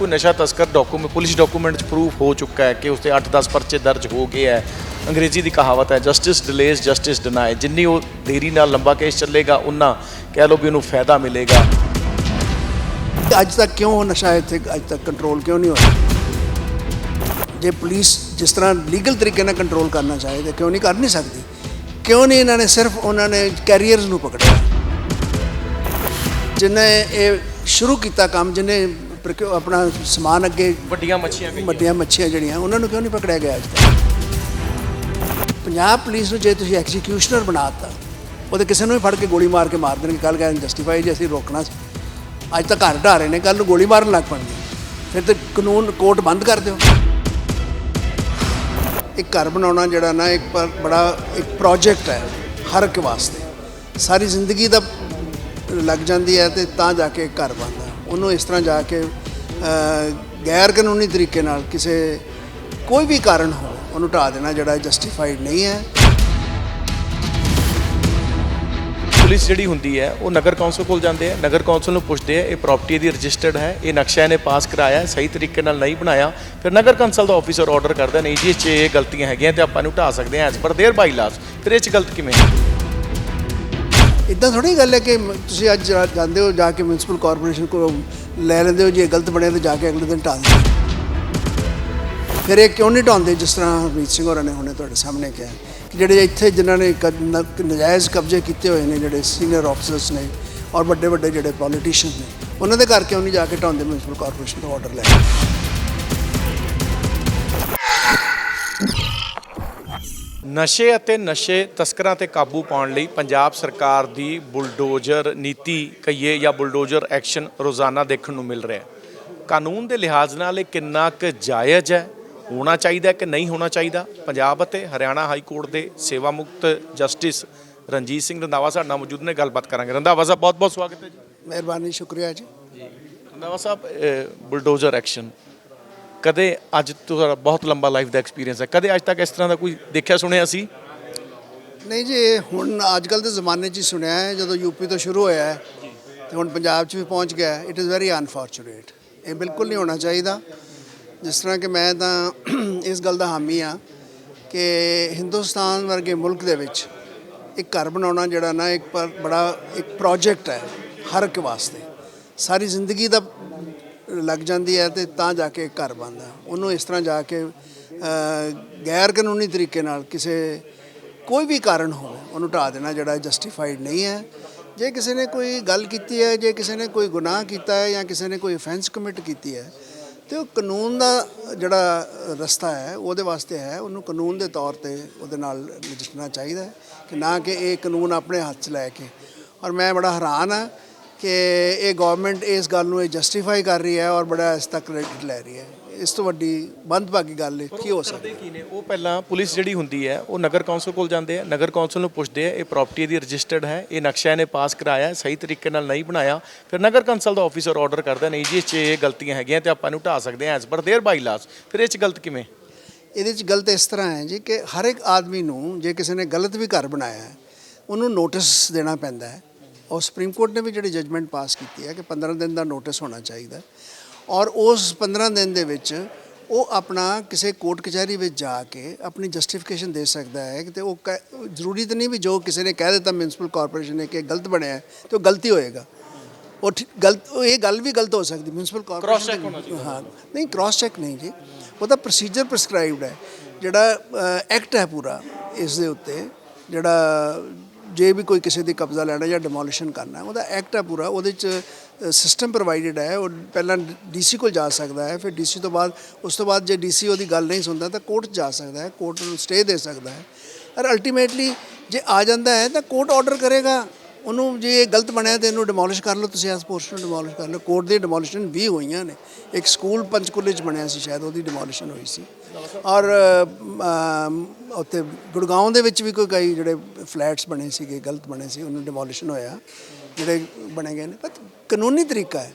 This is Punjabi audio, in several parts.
ਕੋਈ ਨਸ਼ਾ ਤਸਕਰ ਡਾਕੂਮੈਂਟ ਪੁਲਿਸ ਡਾਕੂਮੈਂਟ 'ਚ ਪ੍ਰੂਫ ਹੋ ਚੁੱਕਾ ਹੈ ਕਿ ਉਸ ਤੇ 8-10 ਪਰਚੇ ਦਰਜ ਹੋ ਗਏ ਹੈ। ਅੰਗਰੇਜ਼ੀ ਦੀ ਕਹਾਵਤ ਹੈ ਜਸਟਿਸ ਡਿਲੇਜ਼ ਜਸਟਿਸ ਡਿਨਾਈ ਜਿੰਨੀ ਉਹ ਦੇਰੀ ਨਾਲ ਲੰਬਾ ਕੇਸ ਚੱਲੇਗਾ ਉਨਾ ਕਹਿ ਲਓ ਵੀ ਉਹਨੂੰ ਫਾਇਦਾ ਮਿਲੇਗਾ। ਅੱਜ ਤੱਕ ਕਿਉਂ ਨਸ਼ਾ ਇੱਥੇ ਅੱਜ ਤੱਕ ਕੰਟਰੋਲ ਕਿਉਂ ਨਹੀਂ ਹੋਇਆ? ਜੇ ਪੁਲਿਸ ਜਿਸ ਤਰ੍ਹਾਂ ਲੀਗਲ ਤਰੀਕੇ ਨਾਲ ਕੰਟਰੋਲ ਕਰਨਾ ਚਾਹੇ ਤਾਂ ਕਿਉਂ ਨਹੀਂ ਕਰ ਨਹੀਂ ਸਕਦੀ? ਕਿਉਂ ਨਹੀਂ ਇਹਨਾਂ ਨੇ ਸਿਰਫ ਉਹਨਾਂ ਨੇ ਕੈਰੀਅਰਸ ਨੂੰ ਪਕੜਿਆ? ਜਿਨੇ ਇਹ ਸ਼ੁਰੂ ਕੀਤਾ ਕੰਮ, ਜਿਨੇ ਆਪਣਾ ਸਮਾਨ ਅੱਗੇ ਵੱਡੀਆਂ ਮੱਛੀਆਂ ਵੀ ਵੱਡੀਆਂ ਮੱਛੀਆਂ ਜਿਹੜੀਆਂ ਉਹਨਾਂ ਨੂੰ ਕਿਉਂ ਨਹੀਂ ਪਕੜਿਆ ਗਿਆ ਅੱਜ ਤੱਕ? ਪੰਜਾਬ ਪੁਲਿਸ ਨੂੰ ਜੇ ਤੁਸੀਂ ਐਗਜ਼ੀਕਿਊਸ਼ਨਰ ਬਣਾਤਾ ਉਹਦੇ ਕਿਸੇ ਨੂੰ ਵੀ ਫੜ ਕੇ ਗੋਲੀ ਮਾਰ ਕੇ ਮਾਰ ਦੇਣਗੇ ਕੱਲ ਕਹਿੰਦੇ ਜਸਟੀਫਾਈ ਜੇ ਅਸੀਂ ਰੋਕਣਾ ਸੀ। ਅੱਜ ਤਾਂ ਘਰ ਢਾ ਰਹੇ ਨੇ ਕੱਲ ਨੂੰ ਗੋਲੀ ਮਾਰਨ ਲੱਗ ਪਣਗੇ। ਫਿਰ ਤੇ ਕਾਨੂੰਨ ਕੋਰਟ ਬੰਦ ਕਰ ਦਿਓ। ਇੱਕ ਘਰ ਬਣਾਉਣਾ ਜਿਹੜਾ ਨਾ ਇੱਕ ਪਰ- ਬੜਾ ਇੱਕ ਪ੍ਰੋਜੈਕਟ ਹੈ ਹਰ ਇੱਕ ਵਾਸਤੇ। ਸਾਰੀ ਜ਼ਿੰਦਗੀ ਦਾ ਲੱਗ ਜਾਂਦੀ ਹੈ ਤੇ ਤਾਂ ਜਾ ਕੇ ਘਰ ਬਣਦਾ। ਉਹਨੂੰ ਇਸ ਤਰ੍ਹਾਂ ਜਾ ਕੇ ਅ, ਗੈਰ ਕਾਨੂੰਨੀ ਤਰੀਕੇ ਨਾਲ ਕਿਸੇ ਕੋਈ ਵੀ ਕਾਰਨ ਹੋ ਉਹਨੂੰ ਢਾ ਦੇਣਾ ਜਿਹੜਾ ਜਸਟੀਫਾਈਡ ਨਹੀਂ ਹੈ ਪੁਲਿਸ ਜਿਹੜੀ ਹੁੰਦੀ ਹੈ ਉਹ ਨਗਰ ਕੌਂਸਲ ਕੋਲ ਜਾਂਦੇ ਆ ਨਗਰ ਕੌਂਸਲ ਨੂੰ ਪੁੱਛਦੇ ਆ ਇਹ ਪ੍ਰਾਪਰਟੀ ਦੀ ਰਜਿਸਟਰਡ ਹੈ ਇਹ ਨਕਸ਼ਾ ਇਹਨੇ ਪਾਸ ਕਰਾਇਆ ਹੈ, ਸਹੀ ਤਰੀਕੇ ਨਾਲ ਨਹੀਂ ਬਣਾਇਆ ਫਿਰ ਨਗਰ ਕੌਂਸਲ ਦਾ ਆਫੀਸਰ ਆਰਡਰ ਕਰਦਾ ਨਹੀਂ ਜੀ ਇਹ 'ਚ ਇਹ ਗਲਤੀਆਂ ਹੈਗੀਆਂ ਤੇ ਆਪਾਂ ਨੂੰ ਢਾ ਸਕਦੇ ਹਾਂ as per their by Las ਫਿਰ ਇਹ ਚ ਗਲਤ ਕਿਵੇਂ ਇਦਾਂ ਥੋੜੀ ਗੱਲ ਹੈ ਕਿ ਤੁਸੀਂ ਅੱਜ ਜਾਂਦੇ ਹੋ ਜਾ ਕੇ ਮਿਊਨਿਸਪਲ ਕਾਰਪੋਰੇਸ਼ਨ ਕੋਲ ਲੈ ਲੈਂਦੇ ਹੋ, ਜੇ ਗਲਤ ਬਣਿਆ ਤਾਂ ਜਾ ਕੇ ਅਗਲੇ ਦਿਨ ਢਾਹ ਦਿੰਦੇ ਫਿਰ ਇਹ ਕਿਉਂ ਨਹੀਂ ਢਾਉਂਦੇ ਜਿਸ ਤਰ੍ਹਾਂ ਹਰਮੀਤ ਸਿੰਘ ਹੋਰਾਂ ਨੇ ਹੁਣੇ ਤੁਹਾਡੇ ਸਾਹਮਣੇ ਕਿਹਾ ਕਿ ਜਿਹੜੇ ਇੱਥੇ ਜਿਨ੍ਹਾਂ ਨੇ ਕ- ਨਜਾਇਜ਼ ਕਬਜ਼ੇ ਕੀਤੇ ਹੋਏ ਨੇ, ਜਿਹੜੇ ਸੀਨੀਅਰ ਆਫੀਸਰਸ ਨੇ ਔਰ ਵੱਡੇ ਵੱਡੇ ਜਿਹੜੇ ਪੋਲੀਟੀਸ਼ੀਅਨ ਨੇ, ਉਹਨਾਂ ਦੇ ਘਰ ਕਿਉਂ ਨਹੀਂ ਜਾ ਕੇ ਢਾਉਂਦੇ ਮਿਊਨਿਸਪਲ ਕਾਰਪੋਰੇਸ਼ਨ ਤੋਂ ਆਰਡਰ ਲੈ ਕੇ? ਨਸ਼ੇ ਅਤੇ ਨਸ਼ੇ ਤਸਕਰਾਂ ਤੇ ਕਾਬੂ ਪਾਉਣ ਲਈ ਪੰਜਾਬ ਸਰਕਾਰ ਦੀ ਬੁਲਡੋਜ਼ਰ ਨੀਤੀ ਕਹੀਏ ਜਾਂ ਬੁਲਡੋਜ਼ਰ ਐਕਸ਼ਨ ਰੋਜ਼ਾਨਾ ਦੇਖਣ ਨੂੰ ਮਿਲ ਰਿਹਾ ਕਾਨੂੰਨ ਦੇ ਲਿਹਾਜ਼ ਨਾਲ ਇਹ ਕਿੰਨਾ ਕੁ ਜਾਇਜ਼ ਹੈ? ਹੋਣਾ ਚਾਹੀਦਾ ਕਿ ਨਹੀਂ ਹੋਣਾ ਚਾਹੀਦਾ? ਪੰਜਾਬ ਅਤੇ ਹਰਿਆਣਾ ਹਾਈ ਕੋਰਟ ਦੇ ਸੇਵਾ ਮੁਕਤ ਜਸਟਿਸ ਰਣਜੀਤ ਸਿੰਘ ਰੰਧਾਵਾ ਸਾਡੇ ਨਾਲ ਮੌਜੂਦ ਨੇ ਗੱਲਬਾਤ ਕਰਾਂਗੇ। ਰੰਧਾਵਾ ਸਾਹਿਬ ਬਹੁਤ ਬਹੁਤ ਸਵਾਗਤ ਹੈ ਜੀ। ਮਿਹਰਬਾਨੀ ਸ਼ੁਕਰੀਆ ਜੀ। ਰੰਧਾਵਾ ਸਾਹਿਬ ਬੁਲਡੋਜ਼ਰ ਐਕਸ਼ਨ ਕਦੇ ਅੱਜ ਤੁਹਾਡਾ ਬਹੁਤ ਲੰਬਾ ਲਾਈਫ ਦਾ ਐਕਸਪੀਰੀਅੰਸ ਹੈ। ਕਦੇ ਅੱਜ ਤੱਕ ਇਸ ਤਰ੍ਹਾਂ ਦਾ ਕੋਈ ਦੇਖਿਆ, ਸੁਣਿਆ ਸੀ? ਨਹੀਂ ਜੀ ਹੁਣ ਅੱਜ ਕੱਲ ਦੇ ਜ਼ਮਾਨੇ 'ਚ ਹੀ ਸੁਣਿਆ ਹੈ, ਜਦੋਂ ਯੂਪੀ ਤੋਂ ਸ਼ੁਰੂ ਹੋਇਆ ਹੈ, ਤੇ ਹੁਣ ਪੰਜਾਬ 'ਚ ਵੀ ਪਹੁੰਚ ਗਿਆ ਇਟ ਇਜ਼ ਵੈਰੀ ਅਨਫੋਰਚੂਨੇਟ ਇਹ ਬਿਲਕੁਲ ਨਹੀਂ ਹੋਣਾ ਚਾਹੀਦਾ। ਜਿਸ ਤਰ੍ਹਾਂ ਕਿ ਮੈਂ ਤਾਂ ਇਸ ਗੱਲ ਦਾ ਹਾਮੀ ਆ ਕਿ ਹਿੰਦੁਸਤਾਨ ਵਰਗੇ ਮੁਲਕ ਦੇ ਵਿੱਚ ਇੱਕ ਘਰ ਬਣਾਉਣਾ ਜਿਹੜਾ ਨਾ, ਇੱਕ ਪਰ- ਬੜਾ ਇੱਕ ਪ੍ਰੋਜੈਕਟ ਹੈ ਹਰ ਇੱਕ ਵਾਸਤੇ। ਸਾਰੀ ਜ਼ਿੰਦਗੀ ਦਾ ਲੱਗ ਜਾਂਦੀ ਹੈ ਤੇ ਤਾਂ ਜਾ ਕੇ ਘਰ ਬਣਦਾ। ਉਹਨੂੰ ਇਸ ਤਰ੍ਹਾਂ ਜਾ ਕੇ ਗੈਰ ਕਾਨੂੰਨੀ ਤਰੀਕੇ ਨਾਲ ਕਿਸੇ, ਕੋਈ ਵੀ ਕਾਰਨ ਹੋਵੇ, ਉਹਨੂੰ ਢਾ ਦੇਣਾ ਜਿਹੜਾ ਜਸਟੀਫਾਈਡ ਨਹੀਂ ਹੈ। ਜੇ ਕਿਸੇ ਨੇ ਕੋਈ ਗੱਲ ਕੀਤੀ ਹੈ, ਜੇ ਕਿਸੇ ਨੇ ਕੋਈ ਗੁਨਾਹ ਕੀਤਾ ਹੈ ਜਾਂ ਕਿਸੇ ਨੇ ਕੋਈ ਅਫੈਂਸ ਕਮਿਟ ਕੀਤੀ ਹੈ, ਤੇ ਉਹ ਕਾਨੂੰਨ ਦਾ ਜਿਹੜਾ ਰਸਤਾ ਹੈ, ਉਹਦੇ ਵਾਸਤੇ ਹੈ, ਉਹਨੂੰ ਕਾਨੂੰਨ ਦੇ ਤੌਰ ਤੇ ਉਹਦੇ ਨਾਲ ਨਜਿੱਠਣਾ ਚਾਹੀਦਾ ਹੈ ਕਿ ਨਾ ਕਿ ਇਹ ਕਾਨੂੰਨ ਆਪਣੇ ਹੱਥ 'ਚ ਲੈ ਕੇ। ਔਰ ਮੈਂ ਬੜਾ ਹੈਰਾਨ ਹਾਂ ਕਿ ਇਹ ਗਵਰਨਮੈਂਟ ਇਸ ਗੱਲ ਨੂੰ ਇਹ ਜਸਟੀਫਾਈ ਕਰ ਰਹੀ ਹੈ ਔਰ ਬੜਾ ਇਸ ਤੱਕ ਕ੍ਰੈਡਿਟ ਲੈ ਰਹੀ ਹੈ ਇਸ ਤੋਂ ਵੱਡੀ ਬੰਦਭਾਗੀ ਗੱਲ ਕੀ ਹੋ ਸਕਦੀ ਕਰਦੇ ਕੀ ਨੇ ਉਹ ਪਹਿਲਾਂ ਪੁਲਿਸ ਜਿਹੜੀ ਹੁੰਦੀ ਹੈ ਉਹ ਨਗਰ ਕੌਂਸਲ ਕੋਲ ਜਾਂਦੇ ਆ ਨਗਰ ਕੌਂਸਲ ਨੂੰ ਪੁੱਛਦੇ ਆ ਇਹ ਪ੍ਰਾਪਰਟੀ ਦੀ ਰਜਿਸਟਰਡ ਹੈ ਇਹ ਨਕਸ਼ਾ ਇਹਨੇ ਪਾਸ ਕਰਾਇਆ ਹੈ, ਸਹੀ ਤਰੀਕੇ ਨਾਲ ਨਹੀਂ ਬਣਾਇਆ ਫਿਰ ਨਗਰ ਕੌਂਸਲ ਦਾ ਆਫੀਸਰ ਆਰਡਰ ਕਰਦਾ ਨਹੀਂ ਜੀ ਇਹ 'ਚ ਇਹ ਗਲਤੀਆਂ ਹੈਗੀਆਂ ਤੇ ਆਪਾਂ ਨੂੰ ਢਾ ਸਕਦੇ ਹਾਂ as per their by Las ਫਿਰ ਇਹ ਚ ਗਲਤ ਕਿਵੇਂ ਇਹਦੇ ਚ ਗਲਤ ਇਸ ਤਰ੍ਹਾਂ ਹੈ ਜੀ ਕਿ ਹਰ ਇੱਕ ਆਦਮੀ ਨੂੰ ਜੇ ਕਿਸੇ ਨੇ ਗਲਤ ਵੀ ਘਰ ਬਣਾਇਆ ਹੈ ਉਹਨੂੰ ਨੋਟਿਸ ਦੇਣਾ ਪੈਂਦਾ ਹੈ ਔਰ ਸੁਪਰੀਮ ਕੋਰਟ ਨੇ ਵੀ ਜਿਹੜੀ ਜਜਮੈਂਟ ਪਾਸ ਕੀਤੀ ਹੈ ਕਿ 15 ਦਿਨ ਦਾ ਨੋਟਿਸ ਹੋਣਾ ਚਾਹੀਦਾ। ਔਰ ਉਸ 15 ਦਿਨ ਦੇ ਵਿੱਚ ਉਹ ਆਪਣਾ ਕਿਸੇ ਕੋਰਟ ਕਚਹਿਰੀ ਵਿੱਚ ਜਾ ਕੇ ਆਪਣੀ ਜਸਟੀਫਿਕੇਸ਼ਨ ਦੇ ਸਕਦਾ ਹੈ ਕਿ ਤੇ ਉਹ ਜ਼ਰੂਰੀ ਤਾਂ ਨਹੀਂ ਵੀ ਜੋ ਕਿਸੇ ਨੇ ਕਹਿ ਦਿੱਤਾ ਮਿਊਨਿਸਪਲ ਕਾਰਪੋਰੇਸ਼ਨ ਨੇ ਕਿ ਗਲਤ ਬਣਿਆ ਹੈ ਤੇ ਉਹ ਗਲਤੀ ਹੋਏਗਾ ਉਹ ਗਲਤ ਉਹ ਇਹ ਗੱਲ ਵੀ ਗਲਤ ਹੋ ਸਕਦੀ ਮਿਊਨਿਸਪਲ ਕਾਰਪੋਰੇਸ਼ਨ। ਹਾਂ ਨਹੀਂ ਕ੍ਰਾਸ ਚੈੱਕ ਨਹੀਂ ਜੀ ਉਹਦਾ ਪ੍ਰੋਸੀਜਰ ਪ੍ਰਸਕ੍ਰਾਈਬਡ ਹੈ ਜਿਹੜਾ ਐਕਟ ਹੈ ਪੂਰਾ ਇਸ ਦੇ ਉੱਤੇ ਜਿਹੜਾ ਜੇ ਵੀ ਕੋਈ ਕਿਸੇ ਦੀ ਕਬਜ਼ਾ ਲੈਣਾ ਜਾਂ ਡਿਮੋਲੀਸ਼ਨ ਕਰਨਾ ਉਹਦਾ ਐਕਟ ਹੈ ਪੂਰਾ। ਉਹਦੇ ਚ ਸਿਸਟਮ ਪ੍ਰੋਵਾਈਡਡ ਹੈ। ਉਹ ਪਹਿਲਾਂ ਡੀਸੀ ਕੋਲ ਜਾ ਸਕਦਾ ਹੈ, ਫਿਰ ਡੀਸੀ ਤੋਂ ਬਾਅਦ, ਉਸ ਤੋਂ ਬਾਅਦ ਜੇ ਡੀਸੀ ਉਹਦੀ ਗੱਲ ਨਹੀਂ ਸੁਣਦਾ ਤਾਂ ਕੋਰਟ ਜਾ ਸਕਦਾ ਹੈ ਕੋਰਟ ਨੂੰ ਸਟੇ ਦੇ ਸਕਦਾ ਹੈ। ਔਰ ਅਲਟੀਮੇਟਲੀ ਜੇ ਆ ਜਾਂਦਾ ਹੈ ਤਾਂ ਕੋਰਟ ਆਰਡਰ ਕਰੇਗਾ। ਉਹਨੂੰ ਜੇ ਇਹ ਗਲਤ ਬਣਿਆ ਤੇ ਇਹਨੂੰ ਡਿਮੋਲਿਸ਼ ਕਰ ਲਓ, ਤੁਸੀਂ ਇਸ ਪੋਰਸ਼ਨ ਨੂੰ ਡਿਮੋਲਿਸ਼ ਕਰ ਲਓ। ਕੋਰਟ ਦੀ ਡਿਮੋਲਿਸ਼ਨ ਵੀ ਹੋਈਆਂ ਨੇ। ਇੱਕ ਸਕੂਲ ਪੰਚਕੂਲੇ ਚ ਬਣਿਆ ਸੀ, ਸ਼ਾਇਦ ਉਹਦੀ ਡਿਮੋਲਿਸ਼ਨ ਹੋਈ ਸੀ। ਔਰ ਉੱਥੇ ਗੁੜਗਾਉਂ ਦੇ ਵਿੱਚ ਵੀ ਕੋਈ ਕਈ ਜਿਹੜੇ ਫਲੈਟਸ ਬਣੇ ਸੀਗੇ, ਗਲਤ ਬਣੇ ਸੀ, ਉਹਨੂੰ ਡਿਮੋਲਿਸ਼ਨ ਹੋਇਆ, ਜਿਹੜੇ ਬਣੇ ਗਏ ਨੇ। ਪਰ ਕਾਨੂੰਨੀ ਤਰੀਕਾ ਹੈ।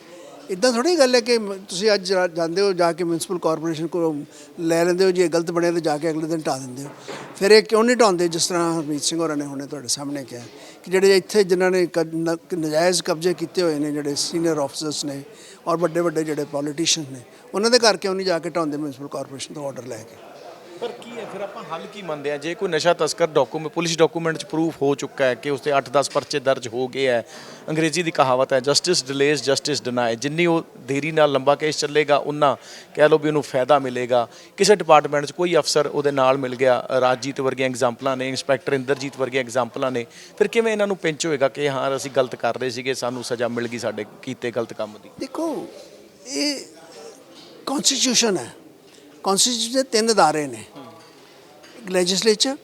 ਇਦਾਂ ਥੋੜੀ ਗੱਲ ਹੈ ਕਿ ਤੁਸੀਂ ਅੱਜ ਜਾਂਦੇ ਹੋ ਜਾ ਕੇ ਮਿਊਨਿਸਪਲ ਕਾਰਪੋਰੇਸ਼ਨ ਕੋਲ ਲੈ ਲੈਂਦੇ ਹੋ, ਜੇ ਗਲਤ ਬਣਿਆ ਤਾਂ ਜਾ ਕੇ ਅਗਲੇ ਦਿਨ ਢਾ ਦਿੰਦੇ ਹੋ। ਫਿਰ ਇਹ ਕਿਉਂ ਨਹੀਂ ਢਾਉਂਦੇ ਜਿਸ ਤਰ੍ਹਾਂ ਹਰਮੀਤ ਸਿੰਘ ਹੋਰਾਂ ਨੇ ਹੁਣੇ ਤੁਹਾਡੇ ਸਾਹਮਣੇ ਕਿਹਾ ਕਿ ਜਿਹੜੇ ਇੱਥੇ ਜਿਨ੍ਹਾਂ ਨੇ ਕ- ਨਜਾਇਜ਼ ਕਬਜ਼ੇ ਕੀਤੇ ਹੋਏ ਨੇ, ਜਿਹੜੇ ਸੀਨੀਅਰ ਆਫੀਸਰਸ ਨੇ ਔਰ ਵੱਡੇ ਵੱਡੇ ਜਿਹੜੇ ਪੋਲੀਟੀਸ਼ੀਅਨ ਨੇ, ਉਹਨਾਂ ਦੇ ਘਰ ਕਿਉਂ ਨਹੀਂ ਜਾ ਕੇ ਢਾਉਂਦੇ ਮਿਊਨਿਸਪਲ ਕਾਰਪੋਰੇਸ਼ਨ ਤੋਂ ਆਰਡਰ ਲੈ ਕੇ? ਪਰ ਕੀ ਹੈ, ਫਿਰ ਆਪਾਂ ਹੱਲ ਕੀ ਮੰਨਦੇ ਆ ਜੇ ਕੋਈ ਨਸ਼ਾ ਤਸਕਰ ਡਾਕੂਮੈਂਟ ਪੁਲਿਸ ਡਾਕੂਮੈਂਟ 'ਚ ਪ੍ਰੂਫ ਹੋ ਚੁੱਕਾ ਹੈ ਕਿ ਉਸ ਤੇ 8-10 ਪਰਚੇ ਦਰਜ ਹੋ ਗਏ ਹੈ, ਅੰਗਰੇਜ਼ੀ ਦੀ ਕਹਾਵਤ ਹੈ ਜਸਟਿਸ ਡਿਲੇਸ ਜਸਟਿਸ ਡਿਨਾਈ ਜਿੰਨੀ ਉਹ ਦੇਰੀ ਨਾਲ ਲੰਬਾ ਕੇਸ ਚੱਲੇਗਾ, ਉਨਾ ਕਹਿ ਲਓ ਵੀ ਉਹਨੂੰ ਫਾਇਦਾ ਮਿਲੇਗਾ। ਕਿਸੇ ਡਿਪਾਰਟਮੈਂਟ 'ਚ ਕੋਈ ਅਫਸਰ ਉਹਦੇ ਨਾਲ ਮਿਲ ਗਿਆ, ਰਾਜਜੀਤ ਵਰਗੀਆਂ ਐਗਜ਼ਾਮਪਲਾਂ ਨੇ ਇੰਸਪੈਕਟਰ ਇੰਦਰਜੀਤ ਵਰਗੀਆਂ ਐਗਜ਼ਾਮਪਲਾਂ ਨੇ, ਫਿਰ ਕਿਵੇਂ ਇਹਨਾਂ ਨੂੰ ਪਿੰਚ ਹੋਏਗਾ ਕਿ ਹਾਂ, ਅਸੀਂ ਗਲਤ ਕਰ ਰਹੇ ਸੀਗੇ, ਸਾਨੂੰ ਸਜ਼ਾ ਮਿਲ ਗਈ ਸਾਡੇ ਕੀਤੇ ਗਲਤ ਕੰਮ ਦੀ? ਦੇਖੋ, ਇਹ ਕਨਸਟੀਟਿਊਸ਼ਨ ਹੈ। ਕਨਸਟੀਟਿਊਸ਼ਨ ਦੇ ਤਿੰਨ ਅਦਾਰੇ ਨੇ। ਇੱਕ ਲੈਜਿਸਲੇਚਰ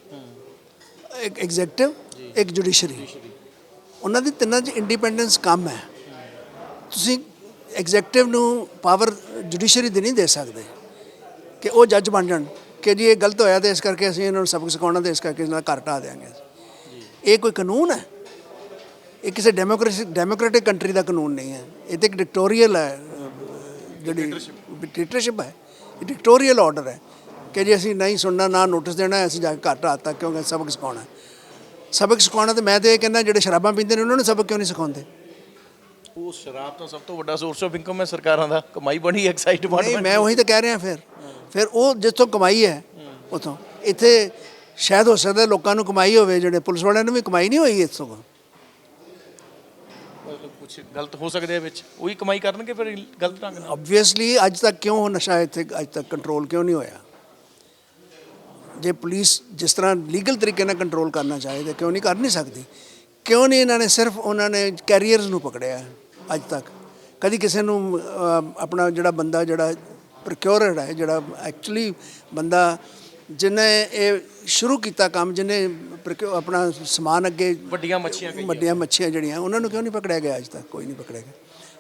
ਇੱਕ ਐਗਜ਼ੈਕਟਿਵ ਇੱਕ ਜੁਡੀਸ਼ਰੀ ਉਹਨਾਂ ਦੀ ਤਿੰਨਾਂ 'ਚ ਇੰਡੀਪੈਂਡੈਂਸ ਕੰਮ ਹੈ। ਤੁਸੀਂ ਐਗਜ਼ੈਕਟਿਵ ਨੂੰ ਪਾਵਰ ਜੁਡੀਸ਼ਰੀ ਦੀ ਨਹੀਂ ਦੇ ਸਕਦੇ ਕਿ ਉਹ ਜੱਜ ਬਣ ਜਾਣ ਕਿ ਜੀ ਇਹ ਗਲਤ ਹੋਇਆ ਤੇ ਇਸ ਕਰਕੇ ਅਸੀਂ ਇਹਨਾਂ ਨੂੰ ਸਬਕ ਸਿਖਾਉਣਾ ਤੇ ਇਸ ਕਰਕੇ ਇਹਨਾਂ ਦਾ ਘਰ ਢਾਹ ਦਿਆਂਗੇ। ਇਹ ਕੋਈ ਕਾਨੂੰਨ ਹੈ? ਇਹ ਕਿਸੇ ਡੈਮੋਕ੍ਰੇਸੀ ਡੈਮੋਕ੍ਰੈਟਿਕ ਕੰਟਰੀ ਦਾ ਕਾਨੂੰਨ ਨਹੀਂ ਹੈ। ਇਹ ਤੇ ਇੱਕ ਡਿਕਟੋਰੀਅਲ ਹੈ ਜਿਹੜੀ ਡਿਕਟੇਟਰਸ਼ਿਪ ਹੈ। ਡਿਕਟੋਰੀਅਲ ਆਰਡਰ ਹੈ ਕਿ ਜੇ ਅਸੀਂ ਨਹੀਂ ਸੁਣਨਾ ਨਾ ਨੋਟਿਸ ਦੇਣਾ ਅਸੀਂ ਜਾ ਕੇ ਘਰ ਢਾਤਾ ਕਿਉਂਕਿ ਸਬਕ ਸਿਖਾਉਣਾ। ਸਬਕ ਸਿਖਾਉਣਾ ਤੇ ਮੈਂ ਤੇ ਇਹ ਕਹਿੰਦਾ ਜਿਹੜੇ ਸ਼ਰਾਬਾਂ ਪੀਂਦੇ ਨੇ ਉਹਨਾਂ ਨੂੰ ਸਬਕ ਕਿਉਂ ਨਹੀਂ ਸਿਖਾਉਂਦੇ? ਉਹ ਸ਼ਰਾਬ ਤਾਂ ਸਭ ਤੋਂ ਵੱਡਾ ਸੋਰਸ ਆਫ ਇਨਕਮ ਹੈ ਸਰਕਾਰਾਂ ਦਾ। ਕਮਾਈ ਬਣੀ ਐਕਸਾਈਜ਼ ਨਹੀਂ ਡਿਪਾਰਟਮੈਂਟ ਮੈਂ ਉਹੀ ਤਾਂ ਕਹਿ ਰਿਹਾ ਫਿਰ। ਫਿਰ ਉਹ ਜਿੱਥੋਂ ਕਮਾਈ ਹੈ ਉਥੋਂ। ਇੱਥੇ ਸ਼ਾਇਦ ਹੋ ਸਕਦਾ ਲੋਕਾਂ ਨੂੰ ਕਮਾਈ ਹੋਵੇ ਜਿਹੜੇ ਪੁਲਿਸ ਵਾਲਿਆਂ ਨੂੰ ਵੀ ਕਮਾਈ ਨਹੀਂ ਹੋਈ ਇੱਥੋਂ। ਮਤਲਬ ਕੁਝ ਗਲਤ ਹੋ ਸਕਦੇ ਆ ਵਿੱਚ? ਉਹੀ ਕਮਾਈ ਕਰਨਗੇ ਫਿਰ ਗਲਤ ਢੰਗ ਨਾਲ? ਆਬਵੀਅਸਲੀ ਅੱਜ ਤੱਕ ਕਿਉਂ ਨਸ਼ਾ ਇੱਥੇ, ਅੱਜ ਤੱਕ ਕੰਟਰੋਲ ਕਿਉਂ ਨਹੀਂ ਹੋਇਆ? ਜੇ ਪੁਲਿਸ ਜਿਸ ਤਰ੍ਹਾਂ ਲੀਗਲ ਤਰੀਕੇ ਨਾਲ ਕੰਟਰੋਲ ਕਰਨਾ ਚਾਹੇ ਤਾਂ ਕਿਉਂ ਨਹੀਂ ਕਰ ਨਹੀਂ ਸਕਦੀ? ਕਿਉਂ ਨਹੀਂ ਇਹਨਾਂ ਨੇ ਸਿਰਫ ਉਹਨਾਂ ਨੇ ਕੈਰੀਅਰਸ ਨੂੰ ਪਕੜਿਆ ਅੱਜ ਤੱਕ? ਕਦੀ ਕਿਸੇ ਨੂੰ ਆਪਣਾ ਜਿਹੜਾ ਬੰਦਾ ਜਿਹੜਾ ਪ੍ਰੋਕਿਊਰਰ ਹੈ, ਜਿਹੜਾ ਐਕਚੁਅਲੀ ਬੰਦਾ ਜਿਹਨੇ ਇਹ ਸ਼ੁਰੂ ਕੀਤਾ ਕੰਮ procure- ਆਪਣਾ ਸਮਾਨ ਅੱਗੇ ਵੱਡੀਆਂ ਮੱਛੀਆਂ ਕਹੀਏ ਵੱਡੀਆਂ ਮੱਛੀਆਂ ਜਿਹੜੀਆਂ ਉਹਨਾਂ ਨੂੰ ਕਿਉਂ ਨਹੀਂ ਪਕੜਿਆ ਗਿਆ ਅੱਜ ਤੱਕ? ਕੋਈ ਨਹੀਂ ਪਕੜਿਆ ਗਿਆ।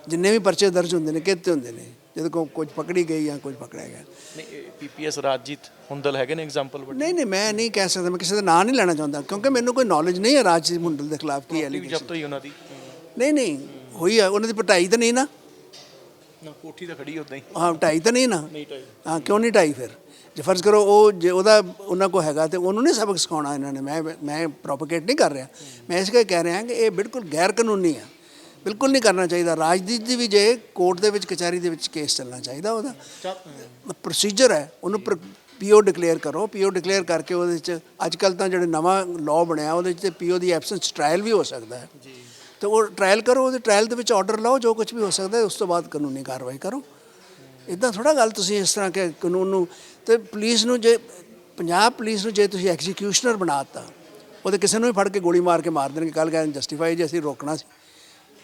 ਜਿੰਨੇ ਵੀ ਪਰਚੇ ਦਰਜ ਹੁੰਦੇ ਨੇ ਕਿਤੇ ਹੁੰਦੇ ਨੇ ਜਦੋਂ ਕੋ ਕੁਝ ਪਕੜੀ ਗਈ ਜਾਂ ਕੁਝ ਪਕੜਿਆ ਗਿਆ। ਨਹੀਂ ਪੀਪੀਐਸ ਰਾਜਜੀਤ ਹੁੰਦਲ ਹੈਗੇ ਨੇ ਐਗਜ਼ਾਮਪਲ ਵੱਡੇ। ਨਹੀਂ ਨਹੀਂ ਮੈਂ ਨਹੀਂ ਕਹਿ ਸਕਦਾ ਮੈਂ ਕਿਸੇ ਦਾ ਨਾਂ ਨਹੀਂ ਲੈਣਾ ਚਾਹੁੰਦਾ ਕਿਉਂਕਿ ਮੈਨੂੰ ਕੋਈ ਨੌਲੇਜ ਨਹੀਂ ਹੈ ਰਾਜ ਮੁੰਡਲ ਦੇ ਖਿਲਾਫ ਕੀ ਐਲੀਗੇਸ਼ਨ ਜਬ ਤੋਂ ਹੀ ਉਹਨਾਂ ਦੀ। ਨਹੀਂ ਨਹੀਂ ਹੋਈ ਹੈ ਉਹਨਾਂ ਦੀ ਪਟਾਈ ਤਾਂ ਨਹੀਂ ਨਾ। ਨਾ ਕੋਠੀ ਤਾਂ ਖੜੀ ਉਦਾਂ ਹੀ। ਹਾਂ ਢਾਈ ਤਾਂ ਨਹੀਂ ਨਾ? ਨਹੀਂ ਢਾਈ। ਹਾਂ ਕਿਉਂ ਨਹੀਂ ਢਾਈ ਫਿਰ? ਜੇ ਫਰਜ਼ ਕਰੋ ਉਹ ਜੇ ਉਹਦਾ ਉਹਨਾਂ ਕੋ ਹੈਗਾ ਤੇ ਉਹਨੂੰ ਨਹੀਂ ਸਬਕ ਸਿਖਾਉਣਾ ਇਹਨਾਂ ਨੇ। ਮੈਂ ਮੈਂ ਪ੍ਰੋਪਗੇਟ ਨਹੀਂ ਕਰ ਰਿਹਾ। ਮੈਂ ਇਸ ਕਰਕੇ ਕਹਿ ਰਿਹਾ ਕਿ ਇਹ ਬਿਲਕੁਲ ਗੈਰ ਕਾਨੂੰਨੀ ਆ। ਬਿਲਕੁਲ ਨਹੀਂ ਕਰਨਾ ਚਾਹੀਦਾ। ਰਾਜਨੀਤੀ ਦੀ ਵੀ ਜੇ ਕੋਰਟ ਦੇ ਵਿੱਚ ਕਚਹਿਰੀ ਦੇ ਵਿੱਚ ਕੇਸ ਚੱਲਣਾ ਚਾਹੀਦਾ ਉਹਦਾ। ਪ੍ਰੋਸੀਜਰ ਹੈ। ਉਹਨੂੰ ਪੀਓ ਡਿਕਲੇਅਰ ਕਰੋ। ਪੀਓ ਡਿਕਲੇਅਰ ਕਰਕੇ ਉਹਦੇ ਵਿੱਚ ਅੱਜ ਕੱਲ ਤਾਂ ਜਿਹੜੇ ਨਵਾਂ ਲਾਅ ਬਣਿਆ ਉਹਦੇ ਵਿੱਚ ਪੀਓ ਦੀ ਐਬਸੈਂਸ ਟ੍ਰਾਇਲ ਵੀ ਹੋ ਸਕਦਾ ਹੈ। ਤੇ ਉਹ ਟ੍ਰਾਇਲ ਕਰੋ ਉਹਦੇ ਟ੍ਰਾਇਲ ਦੇ ਵਿੱਚ ਆਰਡਰ ਲਾਓ, ਜੋ ਕੁਝ ਵੀ ਹੋ ਸਕਦਾ ਉਸ ਤੋਂ ਬਾਅਦ ਕਾਨੂੰਨੀ ਕਾਰਵਾਈ ਕਰੋ। ਇਦਾਂ ਥੋੜਾ ਗੱਲ ਤੁਸੀਂ ਇਸ ਤਰ੍ਹਾਂ ਕਿ ਕਾਨੂੰਨ ਨੂੰ, ਤੇ ਪੁਲਿਸ ਨੂੰ ਜੇ, ਪੰਜਾਬ ਪੁਲਿਸ ਨੂੰ ਜੇ ਤੁਸੀਂ ਐਗਜ਼ੀਕਿਊਸ਼ਨਰ ਬਣਾਤਾ ਉਹਦੇ ਕਿਸੇ ਨੂੰ ਵੀ ਫੜ ਕੇ ਗੋਲੀ ਮਾਰ ਕੇ ਮਾਰ ਦੇਣਗੇ। ਕੱਲ ਕਹਿੰਦੇ ਜਸਟੀਫਾਈ ਜੇ ਅਸੀਂ ਰੋਕਣਾ ਸੀ।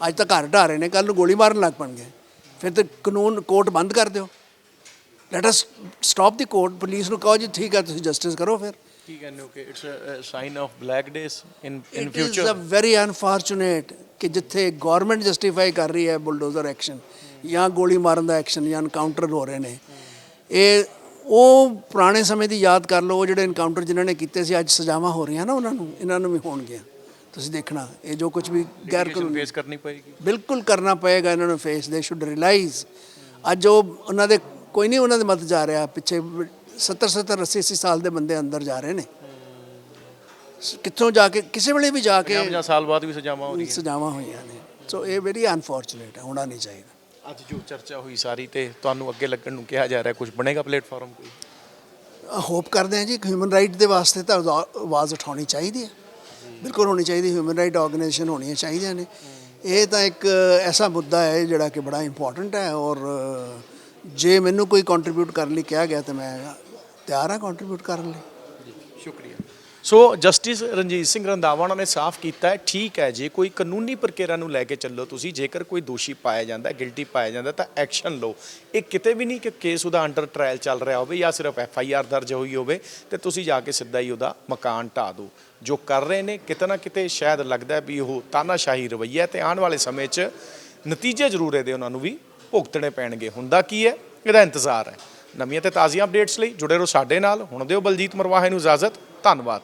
ਅੱਜ ਤਾਂ ਘਰ ਢਾ ਰਹੇ ਨੇ ਕੱਲ ਨੂੰ ਗੋਲੀ ਮਾਰਨ ਲੱਗ ਪਣਗੇ। ਫਿਰ ਤੇ ਕਾਨੂੰਨ ਕੋਰਟ ਬੰਦ ਕਰ ਦਿਓ। Let us stop the court police ਨੂੰ ਕਹੋ ਜੀ, ਠੀਕ ਹੈ, ਤੁਸੀਂ ਜਸਟਿਸ ਕਰੋ ਫਿਰ। ਕੀ ਕਹਿੰਦੇ ਹੋ ਕਿ it's a sign of black days in in it is a future very unfortunate ਕਿ ਜਿੱਥੇ ਗਵਰਨਮੈਂਟ ਜਸਟੀਫਾਈ ਕਰ ਰਹੀ ਹੈ ਬੁਲਡੋਜ਼ਰ ਐਕਸ਼ਨ ਜਾਂ ਗੋਲੀ ਮਾਰਨ ਦਾ ਐਕਸ਼ਨ ਜਾਂ ਐਨਕਾਊਂਟਰ ਹੋ ਰਹੇ ਨੇ। ਇਹ ਉਹ ਪੁਰਾਣੇ ਸਮੇਂ ਦੀ ਯਾਦ ਕਰ ਲਓ ਜਿਹੜੇ ਐਨਕਾਊਂਟਰ ਜਿਨ੍ਹਾਂ ਨੇ ਕੀਤੇ ਸੀ ਅੱਜ ਸਜ਼ਾਵਾਂ ਹੋ ਰਹੀਆਂ ਨਾ ਉਹਨਾਂ ਨੂੰ ਇਹਨਾਂ ਨੂੰ ਵੀ ਹੋਣਗੀਆਂ। ਤੁਸੀਂ ਦੇਖਣਾ ਇਹ ਜੋ ਕੁਝ ਵੀ ਗੈਰ ਕਾਨੂੰਨੀ ਫੇਸ ਕਰਨੀ ਪਏਗੀ। ਬਿਲਕੁਲ ਕਰਨਾ ਪਏਗਾ ਇਹਨਾਂ ਨੂੰ ਫੇਸ ਦੇ ਸ਼ੁੱਡ ਰਿਅਲਾਈਜ਼ ਅੱਜ ਉਹ ਉਹਨਾਂ ਦੇ ਕੋਈ ਨਹੀਂ ਉਹਨਾਂ ਦੇ ਮਤ ਜਾ ਰਿਹਾ ਪਿੱਛੇ 70 70 80 80 ਸਾਲ ਦੇ ਬੰਦੇ ਅੰਦਰ ਜਾ ਰਹੇ ਨੇ। ਕਿੱਥੋਂ ਜਾ ਕੇ ਕਿਸੇ ਵੇਲੇ ਵੀ ਜਾ ਕੇ 50 ਸਾਲ ਬਾਅਦ ਵੀ ਸਜ਼ਾਵਾਂ ਹੋ ਰਹੀਆਂ ਸਜ਼ਾਵਾਂ ਹੋਈਆਂ ਨੇ। ਸੋ ਇਹ ਵੈਰੀ ਅਨਫੋਰਚੂਨੇਟ ਹੈ ਹੋਣਾ ਨਹੀਂ ਚਾਹੀਦਾ। ਅੱਜ ਜੋ ਚਰਚਾ ਹੋਈ ਸਾਰੀ ਤੇ ਤੁਹਾਨੂੰ ਅੱਗੇ ਲੱਗਣ ਨੂੰ ਕਿਹਾ ਜਾ ਰਿਹਾ ਕੁਝ ਬਣੇਗਾ ਪਲੇਟਫਾਰਮ ਕੋਈ? ਹੋਪ ਕਰਦੇ ਹਾਂ ਜੀ ਹਿਊਮਨ ਰਾਈਟ ਦੇ ਵਾਸਤੇ ਤਾਂ ਆਵਾ- ਆਵਾਜ਼ ਉਠਾਉਣੀ ਚਾਹੀਦੀ ਹੈ। ਬਿਲਕੁਲ ਹੋਣੀ ਚਾਹੀਦੀ ਹਿਊਮਨ ਰਾਈਟ ਆਰਗੇਨਾਈਜੇਸ਼ਨ ਹੋਣੀਆਂ ਚਾਹੀਦੀਆਂ ਨੇ। ਇਹ ਤਾਂ ਇੱਕ ਐਸਾ ਮੁੱਦਾ ਹੈ ਜਿਹੜਾ ਕਿ ਬੜਾ ਇੰਪੋਰਟੈਂਟ ਹੈ ਔਰ ਜੇ ਮੈਨੂੰ ਕੋਈ ਕੰਟਰੀਬਿਊਟ ਕਰਨ ਲਈ ਕਿਹਾ ਗਿਆ ਤਾਂ ਮੈਂ ਤਿਆਰ ਹਾਂ ਕੰਟਰੀਬਿਊਟ ਕਰਨ ਲਈ? ਸ਼ੁਕਰੀਆ। ਸੋ ਜਸਟਿਸ ਰਣਜੀਤ ਸਿੰਘ ਰੰਧਾਵਾ ਉਹਨਾਂ ਨੇ ਸਾਫ਼ ਕੀਤਾ ਹੈ, ਠੀਕ ਹੈ, ਜੇ ਕੋਈ ਕਾਨੂੰਨੀ ਪ੍ਰਕਿਰਿਆ ਨੂੰ ਲੈ ਕੇ ਚੱਲੋ ਤੁਸੀਂ, ਜੇਕਰ ਕੋਈ ਦੋਸ਼ੀ ਪਾਇਆ ਜਾਂਦਾ ਗਿਲਟੀ ਪਾਇਆ ਜਾਂਦਾ, ਤਾਂ ਐਕਸ਼ਨ ਲਓ। ਇਹ ਕਿਤੇ ਵੀ ਨਹੀਂ ਕਿ ਕੇਸ ਉਹਦਾ ਅੰਡਰ ਟ੍ਰਾਇਲ ਚੱਲ ਰਿਹਾ ਹੋਵੇ ਜਾਂ ਸਿਰਫ ਐਫ ਆਈ ਆਰ ਦਰਜ ਹੋਈ ਹੋਵੇ, ਤੇ ਤੁਸੀਂ ਜਾ ਕੇ ਸਿੱਧਾ ਹੀ ਉਹਦਾ ਮਕਾਨ ਢਾ ਦਿਓ। ਜੋ ਕਰ ਰਹੇ ਨੇ, ਕਿਤੇ ਨਾ ਕਿਤੇ ਸ਼ਾਇਦ ਲੱਗਦਾ ਵੀ ਉਹ ਤਾਨਾਸ਼ਾਹੀ ਰਵੱਈਆ ਹੈ ਤੇ ਆਉਣ ਵਾਲੇ ਸਮੇਂ 'ਚ ਨਤੀਜੇ ਜ਼ਰੂਰ ਇਹਦੇ ਉਹਨਾਂ ਨੂੰ ਵੀ ਭੁਗਤਣੇ ਪੈਣਗੇ। ਹੁੰਦਾ ਕੀ ਹੈ? ਇਹਦਾ ਇੰਤਜ਼ਾਰ ਹੈ। ਨਵੀਆਂ ਤੇ ਤਾਜ਼ੀਆਂ ਅਪਡੇਟਸ ਲਈ ਜੁੜੇ ਰਹੋ ਸਾਡੇ ਨਾਲ। ਹੁਣ ਦਿਓ ਬਲਜੀਤ ਮਰਵਾਹੇ ਨੂੰ ਇਜਾਜ਼ਤ। ਧੰਨਵਾਦ।